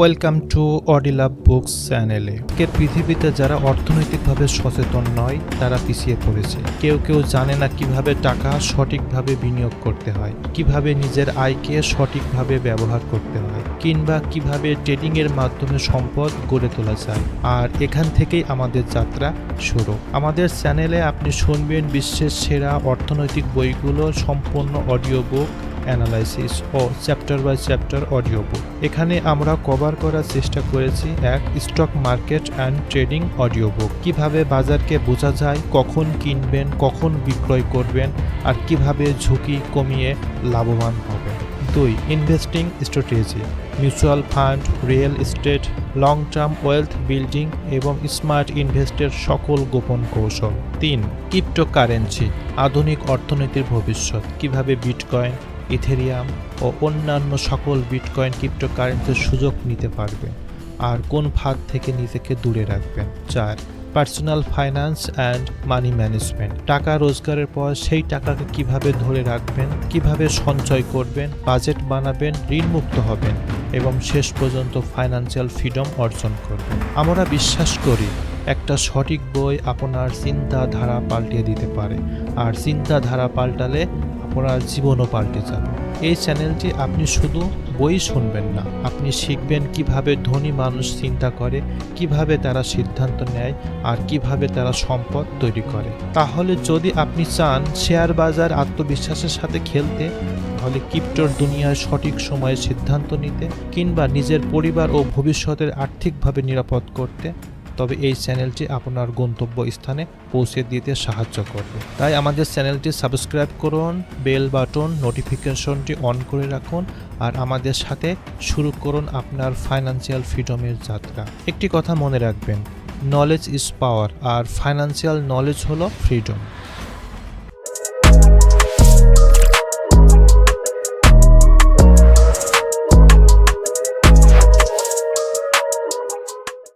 Welcome to অডিলাভ books চ্যানেলে আজকের পৃথিবীতে যারা অর্থনৈতিকভাবে সচেতন নয়, তারা পিছিয়ে পড়েছে। কেউ কেউ জানে না কীভাবে টাকা সঠিকভাবে বিনিয়োগ করতে হয়, কীভাবে নিজের আয়কে সঠিকভাবে ব্যবহার করতে হয়, কিংবা কীভাবে ট্রেডিং এর মাধ্যমে সম্পদ গড়ে তোলা যায়। আর এখান থেকেই আমাদের যাত্রা শুরু। আমাদের চ্যানেলে আপনি শুনবেন বিশ্বের সেরা অর্থনৈতিক বইগুলো, সম্পূর্ণ audio book analysis O chapter by chapter audio book এখানে আমরা কভার করার চেষ্টা করেছি এক stock market and trading audio book কীভাবে বাজারকে বোঝা যায়, কখন কিনবেন, কখন বিক্রয় করবেন, আর কীভাবে ঝুঁকি কমিয়ে লাভবান হবেন। দুই investing strategy mutual fund real estate long term wealth building এবং স্মার্ট ইনভেস্টের সকল গোপন কৌশল। তিন ক্রিপ্টোকারেন্সি আধুনিক অর্থনীতির ভবিষ্যৎ। কীভাবে বিটকয়েন ইথেরিয়াম ও অন্যান্য সকল বিটকয়েন ক্রিপ্টোকারেন্সির সুযোগ নিতে পারবে আর কোন ফাঁদ থেকে নিজেকে দূরে রাখবেন চার personal finance and money management. টাকা রোজগারের পর সেই টাকাকে কীভাবে ধরে রাখবেন, কীভাবে সঞ্চয় করবেন, বাজেট বানাবেন, ঋণমুক্ত হবেন এবং শেষ পর্যন্ত ফাইন্যান্সিয়াল ফ্রিডম অর্জন করবেন। আমরা বিশ্বাস করি একটা সঠিক বই আপনার চিন্তাধারা পাল্টিয়ে দিতে পারে। আর চিন্তাধারা পাল্টালে আপনার জীবনও পাল্টে যাবে। এই চ্যানেলটি আপনি শুধু বই শুনবেন না, আপনি শিখবেন কীভাবে ধনী মানুষ চিন্তা করে, কীভাবে তারা সিদ্ধান্ত নেয় আর কীভাবে তারা সম্পদ তৈরি করে। তাহলে যদি আপনি চান শেয়ার বাজার আত্মবিশ্বাসের সাথে খেলতে, তাহলে ক্রিপ্টোর দুনিয়ায় সঠিক সময়ে সিদ্ধান্ত নিতে কিংবা নিজের পরিবার ও ভবিষ্যতের আর্থিকভাবে নিরাপদ করতে তবে এই চ্যানেলটি আপনার গন্তব্য স্থানে পৌঁছে দিতে সাহায্য করবে। তাই আমাদের চ্যানেলটি সাবস্ক্রাইব করুন, বেল বাটন নোটিফিকেশনটি অন করে রাখুন, আর আমাদের সাথে শুরু করুন আপনার ফাইন্যান্সিয়াল ফ্রিডমের যাত্রা। একটি কথা মনে রাখবেন নলেজ ইজ পাওয়ার আর ফাইন্যান্সিয়াল নলেজ হলো ফ্রিডম